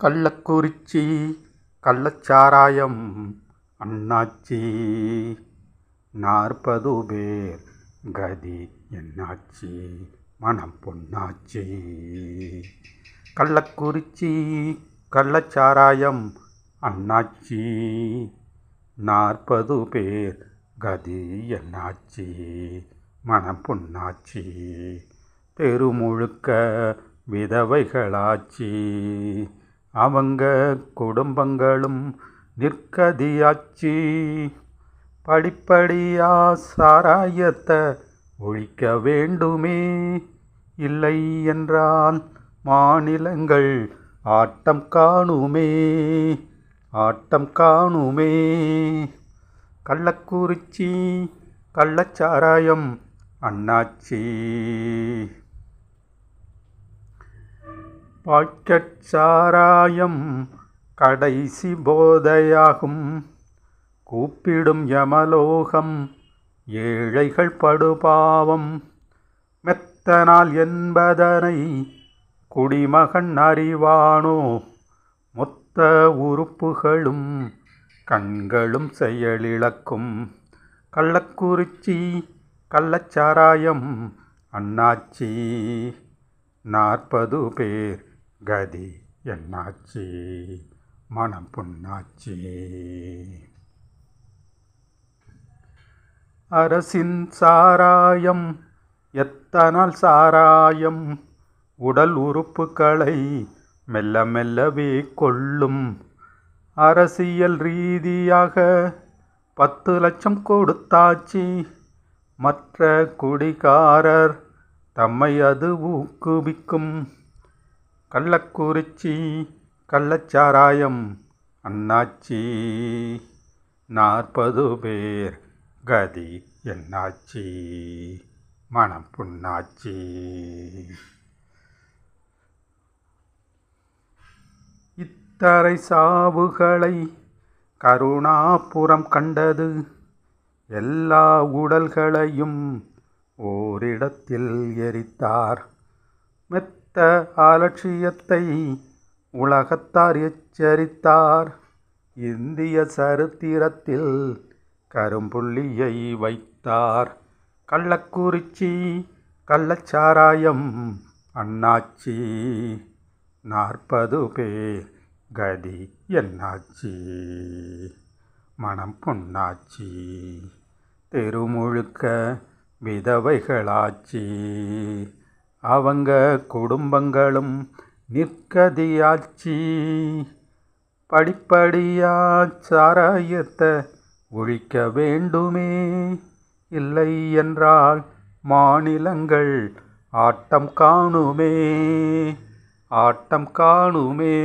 கள்ளக்குறிச்சி கள்ளச்சாராயம் அண்ணாச்சி. நாற்பது பேர் கதி என்னாச்சி மனம் பொன்னாச்சி. கள்ளக்குறிச்சி கள்ளச்சாராயம் அண்ணாச்சி. நாற்பது பேர் கதி என்னாச்சி மனம் பொன்னாச்சி. தெரு முழுக்க விதவைகளாச்சி. அவங்க குடும்பங்களும் நிற்கதியாச்சி. படிப்படியா சாராயத்தை ஒழிக்க வேண்டுமே. இல்லை என்றால் மாநிலங்கள் ஆட்டம் காணுமே. ஆட்டம் காணுமே. கள்ளக்குறிச்சி கள்ளச்சாராயம் அண்ணாச்சி. பாக்கெட் சாராயம் கடைசி போதையாகும். கூப்பிடும் யமலோகம் ஏழைகள் படுபாவம். மெத்தனால் என்பதனை குடிமகன் அறிவானோ? மொத்த உறுப்புகளும் கண்களும் செயலிழக்கும். கள்ளக்குறிச்சி கள்ளச்சாராயம் அண்ணாச்சி நாற்பது பேர். கதி என்னாச்சி? மனம் புண்ணாச்சி. அரசின் சாராயம் எத்தனால் சாராயம்? உடல் உறுப்புகளை மெல்ல மெல்லவே கொள்ளும். அரசியல் ரீதியாக பத்து லட்சம் கொடுத்தாச்சு. மற்ற குடிகாரர் தம்மை அது ஊக்குவிக்கும். கள்ளக்குறிச்சி கள்ளச்சாராயம் அண்ணாச்சி. நாற்பது பேர் கதி என்னாச்சி? மனம் புண்ணாச்சி. இத்தரை சாவுகளை கருணாபுரம் கண்டது. எல்லா உடல்களையும் ஓரிடத்தில் எரித்தார். மெத்த அலட்சியத்தை உலகத்தார் எச்சரித்தார். இந்திய சரித்திரத்தில் கரும்புள்ளியை வைத்தார். கள்ளக்குறிச்சி கள்ளச்சாராயம் அண்ணாச்சி. நாற்பது பேர் கதி என்னாச்சி? மனம் பொன்னாச்சி. தெருமுழுக்க விதவைகளாச்சி. அவங்க குடும்பங்களும் நிற்கதியாச்சி படிப்படியா சாராயத்தை ஒழிக்க வேண்டுமே. இல்லை என்றால் மாநிலங்கள் ஆட்டம் காணுமே. ஆட்டம் காணுமே.